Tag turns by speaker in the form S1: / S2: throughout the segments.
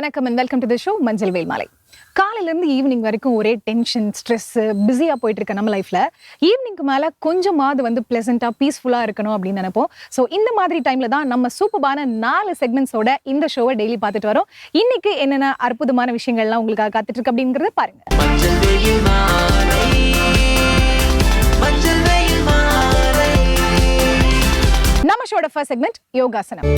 S1: வணக்கம் and welcome to the show மஞ்சள் வேல் மாலை காலையிலேருந்து ஈவினிங் வரைக்கும் ஒரே டென்ஷன் ஸ்ட்ரெஸ் பிஸியாக போயிட்டு இருக்க நம்ம லைஃப்பில் ஈவினிங்க்கு மேலே கொஞ்சமாவது வந்து ப்ளசண்ட்டாக பீஸ்ஃபுல்லாக இருக்கணும் அப்படின்னு நினைப்போம். ஸோ இந்த மாதிரி டைமில் தான் நம்ம சூப்பரான நாலு செக்மெண்ட்ஸோட இந்த ஷோவை டெய்லி பார்த்துட்டு வரோம். இன்னைக்கு என்னென்ன அற்புதமான விஷயங்கள்லாம் உங்களுக்காக காத்துட்டு இருக்கு அப்படிங்கிறத பாருங்க.
S2: மஞ்சள் வெயில் மாலை மஞ்சள் வெயில் மாலை
S1: நம்ம ஷோட ஃபர்ஸ்ட் செக்மெண்ட் யோகாசனம்.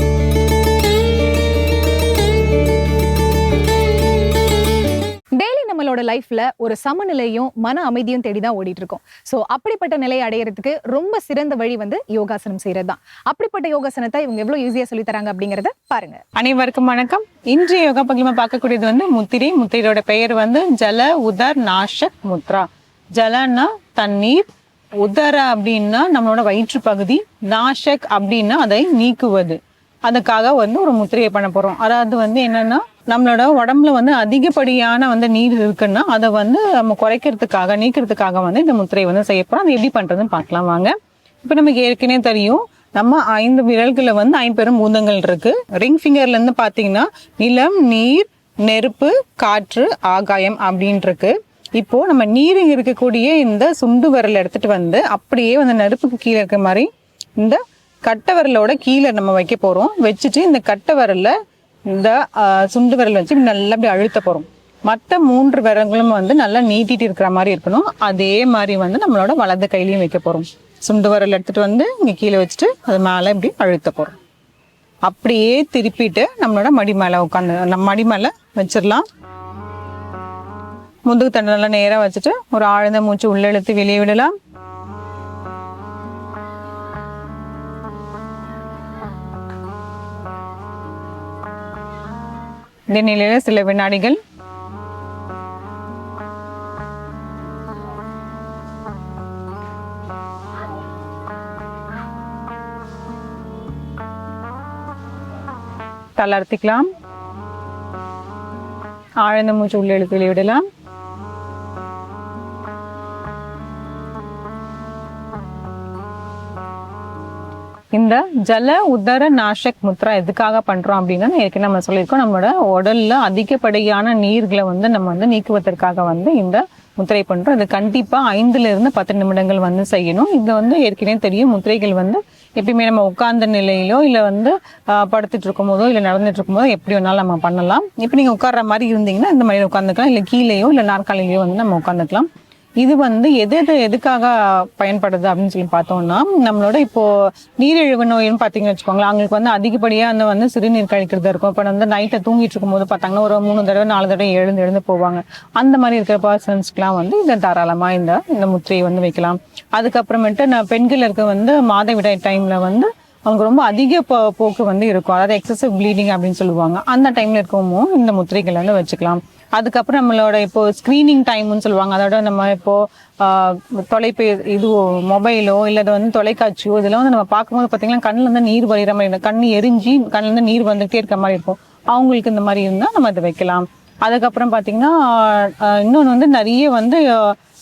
S1: டெய்லி நம்மளோட லைஃப்ல ஒரு சமநிலையும் மன அமைதியும் தேடி தான் ஓடிட்டு இருக்கோம் ஸோ அப்படிப்பட்ட நிலையை அடையிறதுக்கு ரொம்ப சிறந்த வழி வந்து யோகாசனம் செய்யறது தான் அப்படிப்பட்ட யோகாசனத்தை இவங்க எவ்வளவு ஈஸியா சொல்லி தராங்க அப்படிங்கறத பாருங்க.
S3: அனைவருக்கும் வணக்கம். இன்றைய யோகா பகிர்மா பார்க்கக்கூடியது வந்து முத்திரை. முத்திரையோட பெயர் வந்து ஜல உதர் நாஷக் முத்ரா. ஜலன்னா தண்ணீர் உதர அப்படின்னா நம்மளோட வயிற்று பகுதி நாஷக் அப்படின்னா அதை நீக்குவது. அதுக்காக வந்து ஒரு முத்திரையை பண்ண போகிறோம் அதாவது வந்து என்னென்னா நம்மளோட உடம்புல வந்து அதிகப்படியான வந்து நீர் இருக்குன்னா அதை வந்து நம்ம குறைக்கிறதுக்காக நீக்கிறதுக்காக வந்து இந்த முத்திரையை வந்து செய்ய போகிறோம் அதை எப்படி பண்ணுறதுன்னு பார்க்கலாம் வாங்க. இப்போ நமக்கு ஏற்கனவே தெரியும் நம்ம ஐந்து விரல்களில் வந்து ஐம்பெரும் பூதங்கள் இருக்கு. ரிங் ஃபிங்கர்லேருந்து பார்த்தீங்கன்னா நிலம் நீர் நெருப்பு காற்று ஆகாயம் அப்படின்ட்டுருக்கு இப்போது இப்போ நம்ம நீர் இருக்கக்கூடிய இந்த சுண்டு விரல் எடுத்துட்டு வந்து அப்படியே வந்து நெருப்புக்கு கீழே இருக்க மாதிரி இந்த கட்டை விரலோட கீழே நம்ம வைக்க போகிறோம் வச்சுட்டு இந்த கட்டை விரலில் இந்த சுண்டு விரல் வச்சு நல்லா அப்படி அழுத்த போகிறோம் மற்ற மூன்று விரல்களும் வந்து நல்லா நீட்டிட்டு இருக்கிற மாதிரி இருக்கணும். அதே மாதிரி வந்து நம்மளோட வலது கையிலையும் வைக்க போகிறோம் சுண்டு விரல் எடுத்துகிட்டு வந்து இங்கே கீழே வச்சுட்டு அது மேலே இப்படி அழுத்த போகிறோம் அப்படியே திருப்பிட்டு நம்மளோட மடி மேலே உட்காந்து நம்ம மடி மேலே வச்சிடலாம். முதுகு தண்டை நல்லா நேராக வச்சுட்டு ஒரு ஆழ்ந்த மூச்சு உள்ளே இழுத்து வெளியே விடலாம். இந்த நிலையில சில வினாடிகள். தளர்த்திக்கலாம். ஆழ்ந்த மூச்சு உள்ள இழுத்து வெளியே இந்த ஜல உதர நாஷக் முத்ரா எதுக்காக பண்றோம் அப்படின்னா ஏற்கனவே நம்ம சொல்லியிருக்கோம். நம்மளோட உடல்ல அதிகப்படியான நீர்களை வந்து நம்ம வந்து நீக்குவதற்காக வந்து இந்த முத்திரை பண்றோம். இது கண்டிப்பா ஐந்துல இருந்து பத்து நிமிடங்கள் வந்து செய்யணும். இது வந்து ஏற்கனவே தெரியும் முத்திரைகள் வந்து எப்பயுமே நம்ம உட்கார்ந்த நிலையிலோ இல்ல வந்து படுத்துட்டு இருக்கும் போதோ இல்ல நடந்துட்டு இருக்கும் போதோ எப்படி வேணாலும் நம்ம பண்ணலாம். இப்போ நீங்க உட்கார்ற மாதிரி இருந்தீங்கன்னா இந்த மாதிரி உட்காந்துக்கலாம் இல்ல கீழேயோ இல்ல நாற்காலிலேயோ வந்து நம்ம உட்காந்துக்கலாம் இது வந்து எது எது எதுக்காக பயன்படுது அப்படின்னு சொல்லி பார்த்தோம்னா நம்மளோட இப்போ நீரிழிவு நோயின்னு பார்த்தீங்கன்னு வச்சுக்கோங்களேன். அவங்களுக்கு வந்து அதிகப்படியாக அந்த வந்து சிறுநீர் கழிக்கிறது இருக்கும். இப்போ வந்து நைட்டை தூங்கிட்டு இருக்கும்போது பார்த்தாங்கன்னா ஒரு மூணு தடவை நாலு தடவை எழுந்து எழுந்து போவாங்க. அந்த மாதிரி இருக்கிற பர்சன்ஸ்க்குலாம் வந்து இந்த தாராளமாக இந்த இந்த முத்திரையை வந்து வைக்கலாம். அதுக்கப்புறமேட்டு நான் பெண்கள் இருக்க வந்து மாதவிடாய் டைம்ல வந்து அவங்க ரொம்ப அதிக போ- போக்கு வந்து இருக்கும். அதாவது எக்ஸசிவ் ப்ளீடிங் அப்படின்னு சொல்லுவாங்க. அந்த டைம்ல இருக்கவும் இந்த முத்திரைகள் வந்து வச்சுக்கலாம். அதுக்கப்புறம் நம்மளோட இப்போ ஸ்க்ரீனிங் டைம்னு சொல்லுவாங்க. அதோட நம்ம இப்போ தொலைபே இது மொபைலோ இல்லை வந்து தொலைக்காட்சியோ இதெல்லாம் வந்து நம்ம பார்க்கும்போது பார்த்தீங்கன்னா கண்ணில் இருந்து நீர் வழிகிற மாதிரி இருக்கும். கண் எரிஞ்சு கண்ணுல இருந்து நீர் வந்துகிட்டே இருக்க மாதிரி இருக்கும். அவங்களுக்கு இந்த மாதிரி இருந்தால் நம்ம அதை வைக்கலாம். அதுக்கப்புறம் பார்த்தீங்கன்னா இன்னொன்று வந்து நிறைய வந்து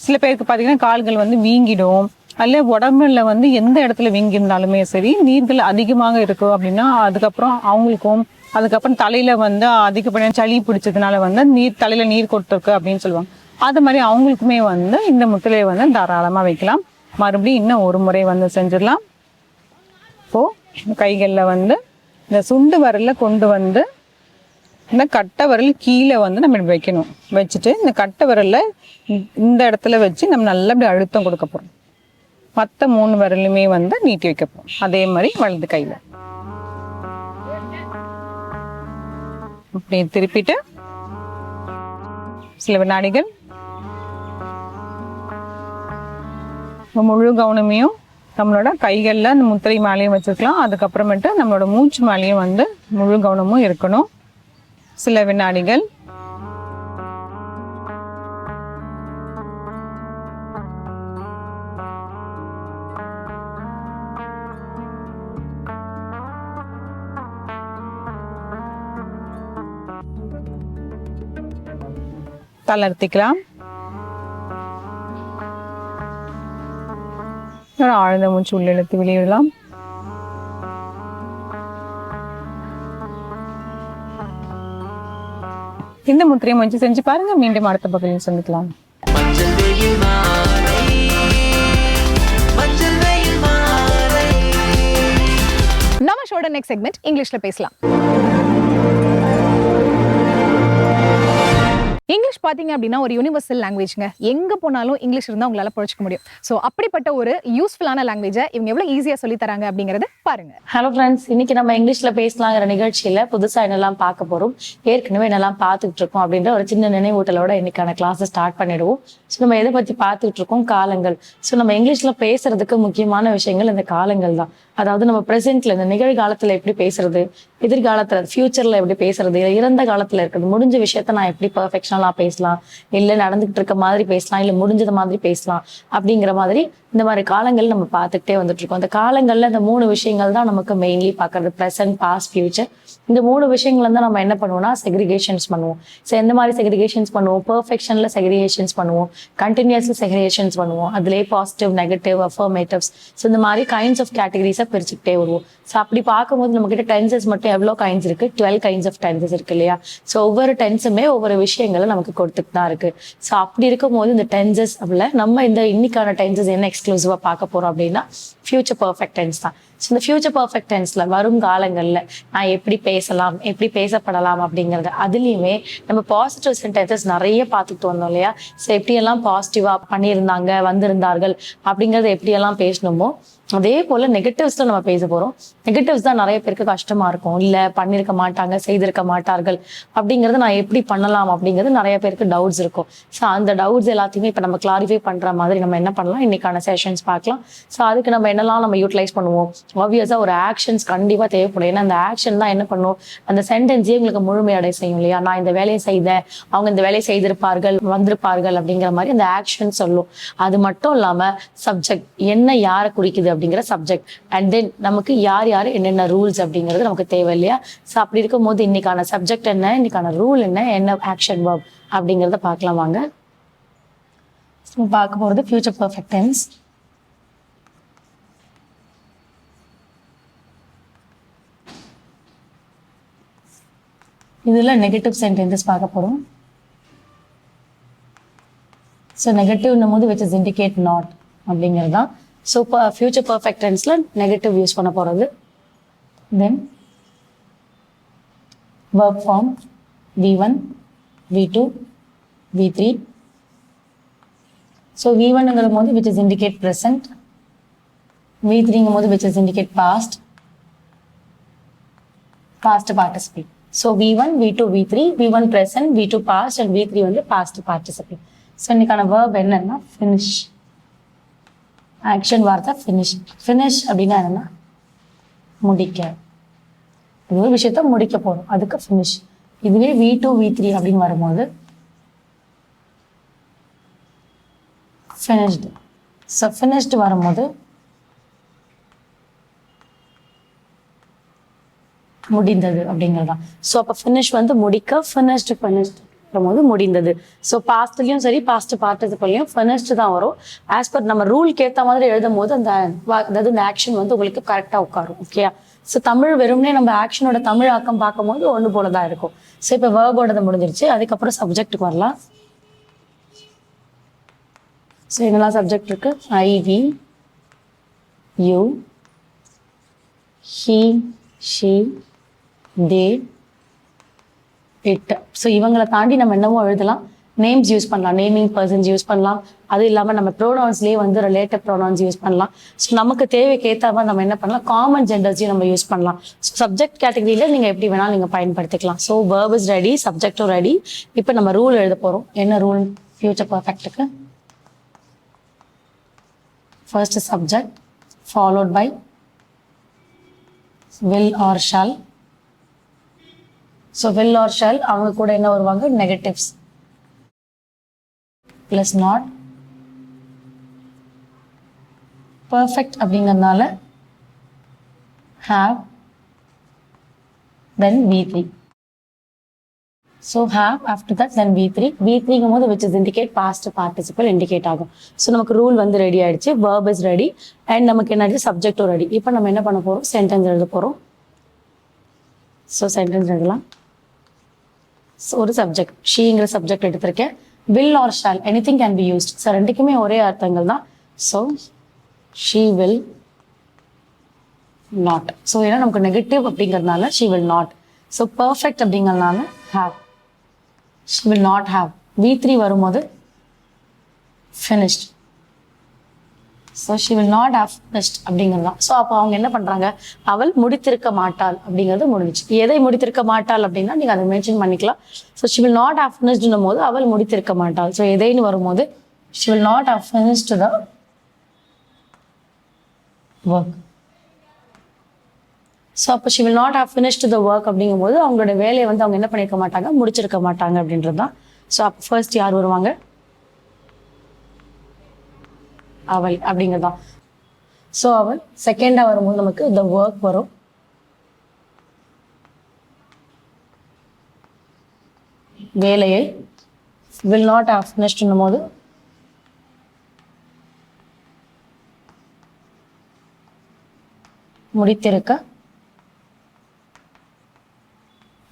S3: சில பேருக்கு பார்த்தீங்கன்னா கால்கள் வந்து வீங்கிடும். அல்ல உடம்புல வந்து எந்த இடத்துல வீங்கியிருந்தாலுமே சரி நீர்கள் அதிகமாக இருக்கும் அப்படின்னா அதுக்கப்புறம் அவங்களுக்கும் அதுக்கப்புறம் தலையில வந்து அதிகப்படியான சளி பிடிச்சதுனால வந்து நீர் தலையில நீர் கொடுத்துருக்கு அப்படின்னு சொல்லுவாங்க. அது மாதிரி அவங்களுக்குமே வந்து இந்த முத்திரையை வந்து தாராளமா வைக்கலாம். மறுபடியும் இன்னும் ஒரு முறை வந்து செஞ்சிடலாம். இப்போ கைகளில் வந்து இந்த சுண்டு விரல்ல கொண்டு வந்து இந்த கட்டை விரல் கீழே வந்து நம்ம வைக்கணும். வச்சுட்டு இந்த கட்டை விரலில் இந்த- இடத்துல வச்சு நம்ம நல்லா அழுத்தம் கொடுக்க போகிறோம் மற்ற மூணு விரலுமே வந்து நீட்டி வைக்க போகிறோம் அதே மாதிரி வலது கையில். அப்படியே திருப்பிட்டு சில வினாடிகள் முழு கவனமையும் நம்மளோட கைகளில் அந்த முத்திரை மேலேயும் வச்சுக்கலாம் அதுக்கப்புறமேட்டு நம்மளோட மூச்சு மேலேயும் வந்து முழு கவனமும் இருக்கணும். சில வினாடிகள் தளர்த்திக்கலாம் ஆழ்ந்த மூச்சு உள்ள இழுத்து வெளியிடலாம். இந்த முத்திரையை முயற்சி செஞ்சு பாருங்க. மீண்டும் அடுத்த பகுதியில் சந்திக்கலாம்.
S1: நம்ம ஷோட நெக்ஸ்ட் செக்மெண்ட் இங்கிலீஷ்ல பேசலாம். இங்கிலீஷ் பார்த்தீங்க அப்படின்னா ஒரு யூனிவர்சல் லாங்குவேஜ்ங்க எங்கே போனாலும் இங்கிலீஷ் இருந்தால் உங்களால புழைச்சிக்க முடியும். ஸோ அப்படிப்பட்ட ஒரு யூஸ்ஃபுல்லான லாங்குவேஜை இவங்க எவ்வளோ ஈஸியாக சொல்லி தராங்க அப்படிங்கறது பாருங்க.
S4: ஹலோ ஃப்ரெண்ட்ஸ் இன்னைக்கு நம்ம இங்கிலீஷில் பேசலாங்கிற நிகழ்ச்சியில புதுசாக என்னெல்லாம் பார்க்க போகிறோம் ஏற்கனவே என்னெல்லாம் பார்த்துட்டு இருக்கோம் அப்படின்ற ஒரு சின்ன நினைவூட்டலோட இன்னைக்கான கிளாஸை ஸ்டார்ட் பண்ணிடுவோம். ஸோ நம்ம எதை பற்றி பார்த்துட்டு இருக்கோம்? காலங்கள். ஸோ நம்ம இங்கிலீஷ்ல பேசுறதுக்கு முக்கியமான விஷயங்கள் இந்த காலங்கள் தான். அதாவது நம்ம ப்ரெசென்ட்ல இந்த நிகழ்காலத்துல எப்படி பேசுறது எதிர்காலத்துல ஃபியூச்சர்ல எப்படி பேசுறது இறந்த காலத்துல இருக்கிறது முடிஞ்ச விஷயத்த நான் எப்படி பர்ஃபெக்ஷனலா பேசலாம் இல்ல நடந்துகிட்டு இருக்க மாதிரி பேசலாம் இல்ல முடிஞ்சது மாதிரி பேசலாம் அப்படிங்கிற மாதிரி இந்த மாதிரி காலங்கள் நம்ம பார்த்துக்கிட்டே வந்துட்டு இருக்கோம். அந்த காலங்கள்ல இந்த மூணு விஷயங்கள் தான் நமக்கு மெயின்லி பாக்குறது ப்ரெசன்ட் பாஸ்ட் ஃபியூச்சர் இந்த மூணு விஷயங்கள் தான் நம்ம என்ன பண்ணுவோம்னா செக்ரிகேஷன்ஸ் பண்ணுவோம். ஸோ எந்த மாதிரி செக்ரிகேஷன்ஸ் பண்ணுவோம்? பர்ஃபெக்ஷனில் செக்ரிகேஷன்ஸ் பண்ணுவோம். கண்டினியூஸ்லி செக்ரிகேஷன்ஸ் பண்ணுவோம். அதுலேயே பாசிட்டிவ் நெகட்டிவ் அஃபர்மேட்டிவ்ஸ் ஸோ இந்த மாதிரி கைண்ட்ஸ் ஆஃப் கேட்டகரிஸை பிரிச்சுக்கிட்டே வருவோம். ஸோ அப்படி பார்க்கும்போது நம்மக்கிட்ட டென்சஸ் மட்டும் எவ்வளோ கைண்ட்ஸ் இருக்கு? டுவெல் கைண்ட்ஸ் ஆஃப் டென்சஸ் இருக்கு இல்லையா? ஸோ ஒவ்வொரு டென்ஸுமே ஒவ்வொரு விஷயங்களை நமக்கு கொடுத்துட்டு தான் இருக்கு. ஸோ அப்படி இருக்கும்போது இந்த டென்சஸ் அப்படில நம்ம இந்த இன்னைக்கான டென்சஸ் என்ன எக்ஸ்க்ளூசிவாக பார்க்க போகிறோம் அப்படின்னா ஃபியூச்சர் பர்ஃபெக்ட் டென்ஸ் தான். இந்த ஃபியூச்சர் பர்ஃபெக்ட் டென்ஸில் வரும் காலங்களில் நான் எப்படி பேசலாம் எப்படி பேசப்படலாம் அப்படிங்கிறத அதுலேயுமே நம்ம பாசிட்டிவ் சென்டென்சஸ் நிறைய பார்த்துட்டு வந்தோம் இல்லையா? ஸோ எப்படியெல்லாம் பாசிட்டிவாக பண்ணியிருந்தாங்க வந்திருந்தார்கள் அப்படிங்கிறத எப்படியெல்லாம் பேசணுமோ அதே போல் நெகட்டிவ்ஸில் நம்ம பேச போகிறோம் நெகட்டிவ்ஸ் தான் நிறைய பேருக்கு கஷ்டமாக இருக்கும். இல்லை பண்ணியிருக்க மாட்டாங்க செய்திருக்க மாட்டார்கள் அப்படிங்கறத நான் எப்படி பண்ணலாம் அப்படிங்கிறது நிறைய பேருக்கு டவுட்ஸ் இருக்கும். ஸோ அந்த டவுட்ஸ் எல்லாத்தையுமே இப்போ நம்ம கிளாரிஃபை பண்ணுற மாதிரி நம்ம என்ன பண்ணலாம்? இன்னைக்கான செஷன்ஸ் பார்க்கலாம். ஸோ அதுக்கு நம்ம என்னெல்லாம் நம்ம யூட்டிலைஸ் பண்ணுவோம்? ஆப்வியஸாக ஒரு ஆக்ஷன்ஸ் கண்டிப்பாக தேவைப்படும். ஏன்னா அந்த ஆக்ஷன் தான் என்ன பண்ணும்? அந்த சென்டென்ஸே உங்களுக்கு முழுமையடை செய்யும் இல்லையா? நான் இந்த வேலையை செய்தேன். அவங்க இந்த வேலையை செய்திருப்பார்கள் வந்திருப்பார்கள் அப்படிங்கிற மாதிரி அந்த ஆக்ஷன் சொல்லும். அது மட்டும் இல்லாமல் சப்ஜெக்ட் என்ன யாரை குறிக்குது அப்படிங்கிற சப்ஜெக்ட் அண்ட் தென் நமக்கு யார் யார் என்னென்ன ரூல்ஸ் அப்படிங்கிறது நமக்கு தேவை இல்லையா? ஸோ அப்படி இருக்கும்போது இன்னைக்கான சப்ஜெக்ட் என்ன? இன்னைக்கான ரூல் என்ன? என்ன ஆக்ஷன் verb அப்படிங்கிறத பார்க்கலாம் வாங்க. பார்க்க போகிறது ஃபியூச்சர் பர்ஃபெக்ட் டென்ஸ் இதில் நெகட்டிவ் சென்டென்சஸ் பார்க்க போகிறோம் ஸோ நெகட்டிவ்னும் போது விச் இஸ் இண்டிகேட் நாட் அப்படிங்கிறது தான். ஸோ இப்போ ஃபியூச்சர் பர்ஃபெக்ட் டென்ஸில் நெகட்டிவ் யூஸ் பண்ண போகிறது then work from V one V two V three so V ஒன்னுங்கிற போது which is indicate present V த்ரீங்கும் போது which is indicate past past participate so V one V two V three V one present V two past and V three வந்து past participate so இன்னைக்கான verb என்னன்னா finish action வார்த்தை finish finish அப்படின்னா என்னன்னா முடிக்க. இது ஒரு விஷயத்த முடிக்க போகிறோம் அதுக்கு ஃபினிஷ் இதுவே வி டூ வி த்ரீ அப்படின்னு வரும்போது ஃபினிஷ்டு ஸோ ஃபினிஷ்டு வரும்போது முடிந்தது அப்படிங்கிறது தான் ஸோ அப்போ ஃபினிஷ் வந்து முடிக்க ஃபினிஷ்டு ஃபினிஷ்டு வரும்போது முடிந்தது. ஸோ பாஸ்ட்லயும் சரி பாஸ்ட் பார்ட்டிசிபல்லையும் ஃபினிஷ்டு தான் வரும். ஆஸ் பர் நம்ம ரூல்க்கு ஏற்ற மாதிரி எழுதும் போது அந்த அதாவது இந்த ஆக்ஷன் வந்து உங்களுக்கு கரெக்டாக உட்காரும் ஓகேயா ஸோ தமிழ் வெறும்னே நம்ம ஆக்ஷனோட தமிழ் ஆக்கம் பார்க்கும்போது ஒன்று போல தான் இருக்கும். ஸோ இப்போ வேர்போடது முடிஞ்சிருச்சு அதுக்கப்புறம் சப்ஜெக்ட்டுக்கு வரலாம். ஸோ என்னெல்லாம் சப்ஜெக்ட் இருக்கு? I we you he she they it so இவங்களை தாண்டி நம்ம என்னமோ எழுதலாம். நேம்ஸ் யூஸ் பண்ணலாம். நேமிங் பர்சன்ஸ் யூஸ் பண்ணலாம். அது இல்லாமல் நம்ம ப்ரோனவுன்ஸ்லேயே வந்து ரிலேட்டட் ப்ரோனவுன்ஸ் யூஸ் பண்ணலாம். ஸோ நமக்கு தேவைக்கு ஏற்ற மாதிரி நம்ம என்ன பண்ணலாம்? காமன் ஜெண்டர்ஸையும் நம்ம யூஸ் பண்ணலாம். ஸோ சப்ஜெக்ட் கேட்டகரியில் நீங்கள் எப்படி வேணாலும் நீங்கள் பயன்படுத்திக்கலாம். ஸோ வேர்ப் இஸ் ரெடி சப்ஜெக்டும் ரெடி இப்போ நம்ம ரூல் எழுத போகிறோம் என்ன rule future பர்ஃபெக்ட்டுக்கு first subject followed by will or shall so will or shall அவங்க கூட என்ன வருவாங்க? நெகட்டிவ்ஸ் ப்ளஸ் நாட் பர்ஃபெக்ட் அப்படிங்கிறதுனால அப்படிங்கறதுனால have then v3 so have after that then V three V த்ரீங்கும் போது which is indicate past participle indicate ஆகும். So நமக்கு rule வந்து ரெடி ஆயிடுச்சு. வேர்ப் இஸ் ரெடி அண்ட் நமக்கு என்ன சப்ஜெக்டும் ரெடி இப்போ நம்ம என்ன பண்ண போகிறோம் சென்டென்ஸ் எழுத போகிறோம் ஸோ சென்டென்ஸ் எழுதலாம். ஒரு சப்ஜெக்ட் ஷீங்கிற சப்ஜெக்ட் எடுத்திருக்கேன். Will or shall any thing can be used so ரெண்டுக்குமே ஒரே அர்த்தங்கள் தான். So she will not so ஏன்னா நமக்கு நெகட்டிவ் அப்படிங்கிறதுனால she will not so perfect அப்படிங்கிறதுனால have she will not have V three வரும்போது finished so she will not have best அப்படிங்கிறது தான். ஸோ அப்போ அவங்க என்ன பண்ணுறாங்க அவள் முடித்திருக்க மாட்டாள் அப்படிங்கிறது முடிஞ்சுச்சு. எதை முடித்திருக்க மாட்டாள் அப்படின்னா நீங்கள் அதை மென்ஷன் பண்ணிக்கலாம். So she will not have ஃபினிஷ்டுன்னும் போது அவள் முடித்திருக்க மாட்டாள். ஸோ எதைன்னு வரும்போது she will not have finished the work so அப்போ she will not have finished the work அப்படிங்கும்போது அவங்களோட வேலையை வந்து அவங்க என்ன பண்ணியிருக்க மாட்டாங்க? முடிச்சிருக்க மாட்டாங்க அப்படின்றது தான். ஸோ அப்போ ஃபர்ஸ்ட் யார் வருவாங்க? அவள் அப்படிங்கிறது ஸோ அவள் செகண்டாக வரும்போது நமக்கு த ஒர்க் வரும். வேலையை வில் நாட் ஆஃப் ஃபினிஷ்டுன்னும் போது முடித்திருக்க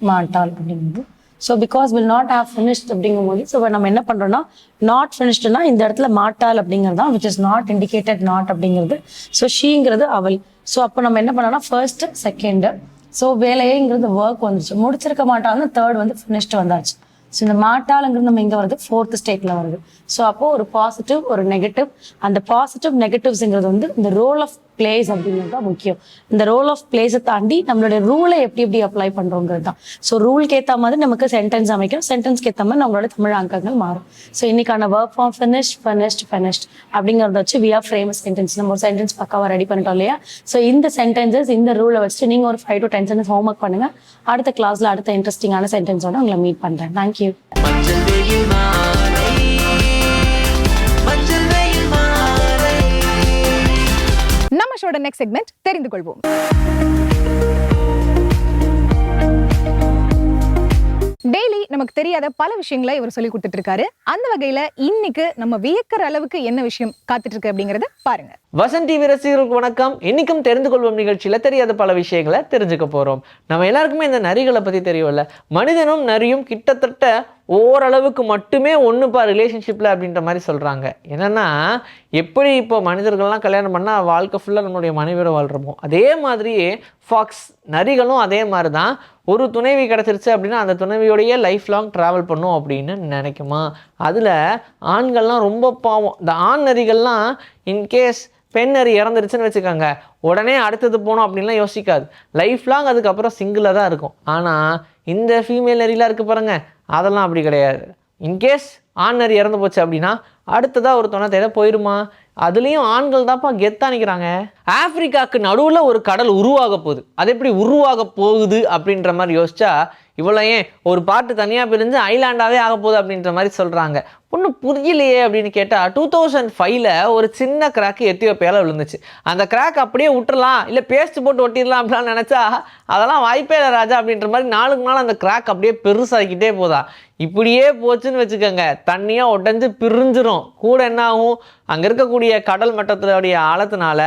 S4: மாட்டாள் அப்படிங்கிறது so because will not have finished அப்படிங்கும்போது ஸோ நம்ம என்ன பண்ணுறோம்னா நாட் ஃபினிஷ்டுனா இந்த இடத்துல மாட்டால் அப்படிங்கிறது தான் which is not indicated not அப்படிங்கிறது. ஸோ ஷீங்கிறது அவள். ஸோ அப்போ நம்ம என்ன பண்ணோம்னா ஃபர்ஸ்ட் செகண்டு ஸோ வேலையேங்கிறது ஒர்க் வந்துருச்சு. முடிச்சிருக்க மாட்டாள்னு தேர்ட் வந்து ஃபினிஷ்டு வந்தாச்சு. ஸோ இந்த மாட்டாளுங்கிறது நம்ம இங்கே வருது ஃபோர்த் ஸ்டேட்டில் வருது. ஸோ அப்போது ஒரு பாசிட்டிவ் ஒரு நெகட்டிவ் அந்த பாசிட்டிவ் நெகட்டிவ்ஸுங்கிறது வந்து இந்த ரோல் ஆஃப் பிளேஸ் அப்படிங்கிறது தான் முக்கியம். இந்த ரோல் ஆஃப் பிளேஸை தாண்டி நம்மளுடைய ரூலை எப்படி எப்படி அப்ளை பண்ணுறோங்கிறது தான். ஸோ ரூலுக்கு ஏற்ற மாதிரி நமக்கு சென்டென்ஸ் அமைக்கும். சென்டென்ஸ்க்கு ஏற்ற மாதிரி நம்மளோட தமிழ் அங்கங்கள் மாறும். ஸோ இன்னைக்கான work form finished finished finished அப்படிங்கிறத வச்சு வி ஆர் ஃப்ரேம் சென்டென்ஸ் நம்ம ஒரு சென்டென்ஸ் பக்காவாக ரெடி பண்ணிட்டோம் இல்லையா? ஸோ இந்த சென்டென்சஸ் இந்த ரூலை வச்சுட்டு நீங்கள் ஒரு five to ten sentence homework பண்ணுங்க. அடுத்த கிளாஸ்ல அடுத்த இன்ட்ரெஸ்டிங்கான சென்டென்ஸோட உங்களை மீட் பண்ணுறேன் தேங்க்யூ
S1: நெக்ஸ்ட் செக்மெண்ட் தெரிந்து கொள்வோம். டெய்லி நமக்கு தெரியாத பல விஷயங்களை இவர் சொல்லி கொடுத்துட்டு இருக்காரு அந்த வகையில இன்னைக்கு நம்ம வியக்கிற அளவுக்கு என்ன விஷயம் காத்துட்டு இருக்கு அப்படிங்கறத பாருங்க.
S5: வசன் டிவி ரசிகர்களுக்கு வணக்கம். இன்னைக்கும் தெரிந்து கொள்வோம் நிகழ்ச்சியில தெரியாத பல விஷயங்களை தெரிஞ்சுக்க போறோம். நம்ம எல்லாருக்குமே இந்த நரிகளை பத்தி தெரியும்ல. மனிதனும் நரியும் கிட்டத்தட்ட ஓரளவுக்கு மட்டுமே ஒன்றுப்பா ரிலேஷன்ஷிப்பில் அப்படின்ற மாதிரி சொல்கிறாங்க என்னென்னா எப்படி இப்போ மனிதர்கள்லாம் கல்யாணம் பண்ணால் வாழ்க்கை ஃபுல்லாக நம்மளுடைய மனைவியோட வாழ்கிறோமோ அதே மாதிரியே ஃபாக்ஸ் நரிகளும் அதே மாதிரி தான் ஒரு துணைவி கிடச்சிருச்சு அப்படின்னா அந்த துணைவியோடையே லைஃப் லாங் ட்ராவல் பண்ணும் அப்படின்னு நினைக்குமா? அதில் ஆண்கள்லாம் ரொம்ப பாவம். இந்த ஆண் நரிகள்லாம் இன்கேஸ் பெண் நரி இறந்துருச்சுன்னு வச்சுக்கோங்க உடனே அடுத்தது போகணும் அப்படின்லாம் யோசிக்காது. லைஃப் லாங் அதுக்கப்புறம் சிங்கிளாக தான் இருக்கும். ஆனால் இந்த ஃபீமேல் நரிலாம் இருக்குது பாருங்கள் அதெல்லாம் அப்படி கிடையாது. இன்கேஸ் ஆண்நர் இறந்து போச்சு அப்படின்னா அடுத்ததாக ஒரு துணை தேட போயிருமா? அதுலேயும் ஆண்கள் தான்ப்பா கெத்தா நிற்கிறாங்க ஆப்பிரிக்காவுக்கு நடுவில் ஒரு கடல் உருவாக போகுது. அது எப்படி உருவாக போகுது அப்படின்ற மாதிரி யோசிச்சா இவ்வளோ ஏன் ஒரு பாட்டு தனியாக பிரிஞ்சு ஐலாண்டாகவே ஆக போகுது அப்படின்ற மாதிரி சொல்கிறாங்க ஒன்றும் புரியலையே அப்படின்னு கேட்டால் டூ தௌசண்ட் ஃபைவ்ல ஒரு சின்ன கிராக்கு எத்தியோப்பியாவில் விழுந்துச்சு. அந்த கிராக் அப்படியே விட்டுறலாம் இல்லை பேஸ்ட் போட்டு ஒட்டிடலாம் அப்படிலாம் நினச்சா அதெல்லாம் வாய்ப்பே இல்லை ராஜா அப்படின்ற மாதிரி நாளுக்கு நாள் அந்த கிராக் அப்படியே பெருசாகிக்கிட்டே போதா. இப்படியே போச்சுன்னு வச்சுக்கோங்க தண்ணியாக உடஞ்சி பிரிஞ்சிரும். கூட என்ன ஆகும்? அங்கே இருக்கக்கூடிய கடல் மட்டத்துடைய ஆழத்தினால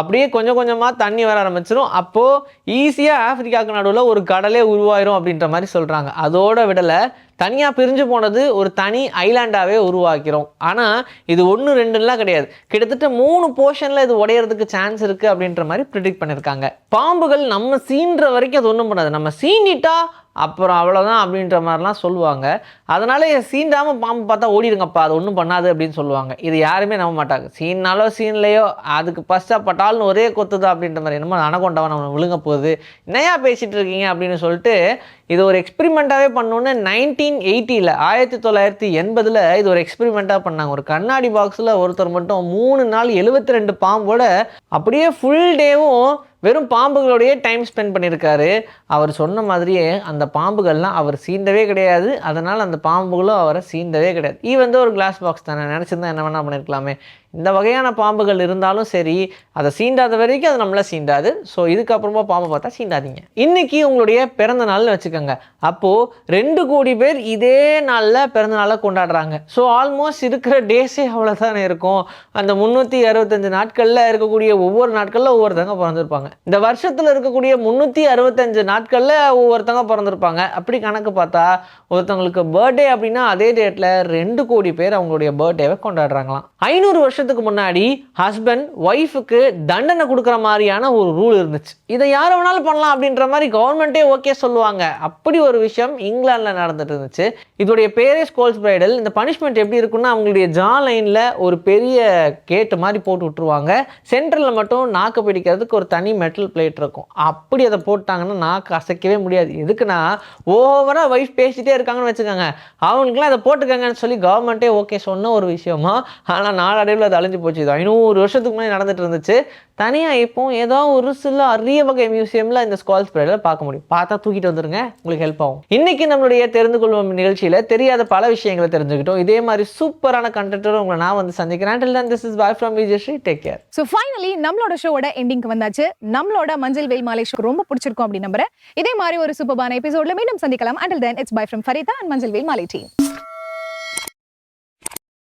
S5: அப்படியே கொஞ்சம் கொஞ்சமாக தண்ணி வர ஆரம்பிச்சிடும் அப்போது ஈஸியாக ஆப்பிரிக்காவுக்கு நடுவில் ஒரு கடலே உருவாயிரும் அப்படின்ற மாதிரி சொல்கிறாங்க அதோட விடலை தனியாக பிரிஞ்சு போனது ஒரு தனி ஐலாண்டாகவே உருவாக்கிறோம். ஆனால் இது ஒன்று ரெண்டுலாம் கிடையாது. கிட்டத்தட்ட மூணு போர்ஷனில் இது உடையிறதுக்கு சான்ஸ் இருக்குது அப்படின்ற மாதிரி ப்ரிடிக்ட் பண்ணியிருக்காங்க பாம்புகள் நம்ம சீன்ற வரைக்கும் அது ஒன்றும் பண்ணாது. நம்ம சீண்டிட்டா அப்புறம் அவ்வளோதான் அப்படின்ற மாதிரிலாம் சொல்லுவாங்க. அதனால சீண்டாமல் பாம்பு பார்த்தா ஓடிடுங்கப்பா அது ஒன்றும் பண்ணாது அப்படின்னு சொல்லுவாங்க. இது யாருமே நம்ப மாட்டாங்க. சீன்னாலோ சீன்லையோ அதுக்கு ஃபஸ்ட்டாக ஒரே கொத்துதா அப்படின்ற மாதிரி என்னமோ அணகொண்டவன் நம்ம விழுங்க போகுது. என்னையா பேசிகிட்டு இருக்கீங்க அப்படின்னு சொல்லிட்டு இது ஒரு எக்ஸ்பிரிமெண்ட்டாகவே பண்ணோன்னு நைன்டீன் எயிட்டியில் ஆயிரத்தி தொள்ளாயிரத்தி எண்பதில் இது ஒரு எக்ஸ்பிரிமெண்ட்டாக பண்ணாங்க. ஒரு கண்ணாடி பாக்ஸில் ஒருத்தர் மட்டும் மூணு நாள் எழுபத்தி ரெண்டு பாம்போட அப்படியே ஃபுல் டேவும் வெறும் பாம்புகளோடையே டைம் ஸ்பெண்ட் பண்ணியிருக்காரு அவர் சொன்ன மாதிரியே அந்த பாம்புகள்லாம் அவர் சீண்டவே கிடையாது. அதனால் அந்த பாம்புகளும் அவரை சீண்டவே கிடையாது. ஈ வந்து ஒரு கிளாஸ் பாக்ஸ் தானே. நினச்சிருந்தா என்ன வேணால் பண்ணியிருக்கலாமே இந்த வகையான பாம்புகள் இருந்தாலும் சரி அதை சீண்டாத வரைக்கும் அது நம்மளை சீண்டாது. ஸோ இதுக்கப்புறமா பாம்பை பார்த்தா சீண்டாதீங்க. இன்றைக்கி உங்களுடைய பிறந்த நாள்னு வச்சுக்கோங்க. அப்போது ரெண்டு கோடி பேர் இதே நாளில் பிறந்த நாளை கொண்டாடுறாங்க. ஸோ ஆல்மோஸ்ட் இருக்கிற டேஸே அவ்வளோதானே இருக்கும். அந்த முந்நூற்றி அறுபத்தஞ்சு நாட்களில் இருக்கக்கூடிய ஒவ்வொரு நாட்களில் ஒவ்வொருத்தங்க பிறந்திருப்பாங்க. இந்த வருஷத்தில் இருக்கக்கூடிய முந்நூற்றி அறுபத்தஞ்சு நாட்களில் ஒவ்வொருத்தங்க பிறந்திருப்பாங்க. அப்படி கணக்கு பார்த்தா ஒருத்தவங்களுக்கு பர்த்டே அப்படின்னா அதே டேட்டில் ரெண்டு கோடி பேர் அவங்களுடைய பர்த்டேவை கொண்டாடுறாங்களாம். ஐநூறு வருஷத்துக்கு முன்னாடி ஹஸ்பண்ட் ஒய்ஃபுக்கு தண்டனை கொடுக்குற மாதிரியான ஒரு ரூல் இருந்துச்சு. இதை யார் வேணாலும் பண்ணலாம் அப்படின்ற மாதிரி கவர்மெண்ட்டே ஓகே சொல்லுவாங்க. அப்படி ஒரு விஷயம் இங்கிலாந்தில் நடந்துட்டு இருந்துச்சு. இதோடைய பேரே ஸ்கோல்ஸ் பிரைடல் இந்த பனிஷ்மெண்ட் எப்படி இருக்குன்னா அவங்களுடைய ஜா லைனில் ஒரு பெரிய கேட்டு மாதிரி போட்டு விட்டுருவாங்க. சென்டரில் மட்டும் நாக்கு பிடிக்கிறதுக்கு ஒரு தனி மெட்டல் பிளேட் இருக்கும். அப்படி அதை போட்டாங்கன்னா நாக்கு அசைக்கவே முடியாது. எதுக்குன்னா ஓவராக ஒய்ஃப் பேசிகிட்டே இருக்காங்கன்னு வச்சுக்கோங்க. அவங்களுக்குலாம் அதை போட்டுக்கங்கன்னு சொல்லி கவர்மெண்ட்டே ஓகே சொன்ன ஒரு விஷயமா ஆனால் நாளடைவில் அது அழிஞ்சு போச்சு. இது ஐநூறு வருஷத்துக்கு முன்னாடி நடந்துட்டு இருந்துச்சு. தனியாக இப்போ ஏதோ ஒரு சில அரிய வகை மியூசியமில் இந்த ஸ்கால் ஸ்ப்ரெடில் பார்க்க முடியும். பார்த்தா தூக்கிட்டு வந்துருங்க உங்களுக்கு ஹெல்ப் ஆகும். இன்னைக்கு நம்மளுடைய தெரிந்து கொள்வோம் நிகழ்ச்சியில் தெரியாத பல விஷயங்களை தெரிஞ்சுக்கிட்டோம். இதே மாதிரி சூப்பரான கண்டென்ட்டோட உங்களை நான் வந்து சந்திக்கிறேன். Until then, this is bye from Vijayasri take care
S1: so finally நம்மளோட ஷோவோட எண்டிங்க்கு வந்தாச்சு. நம்மளோட மஞ்சள் வெயில் மாலை ஷோ ரொம்ப பிடிச்சிருக்கும் அப்படின்னு நம்புறேன். இதே மாதிரி ஒரு சூப்பரான எபிசோட்ல மீண்டும் சந்திக்கலாம். Until then it's bye from Farida and Manjal Veyil Maalai team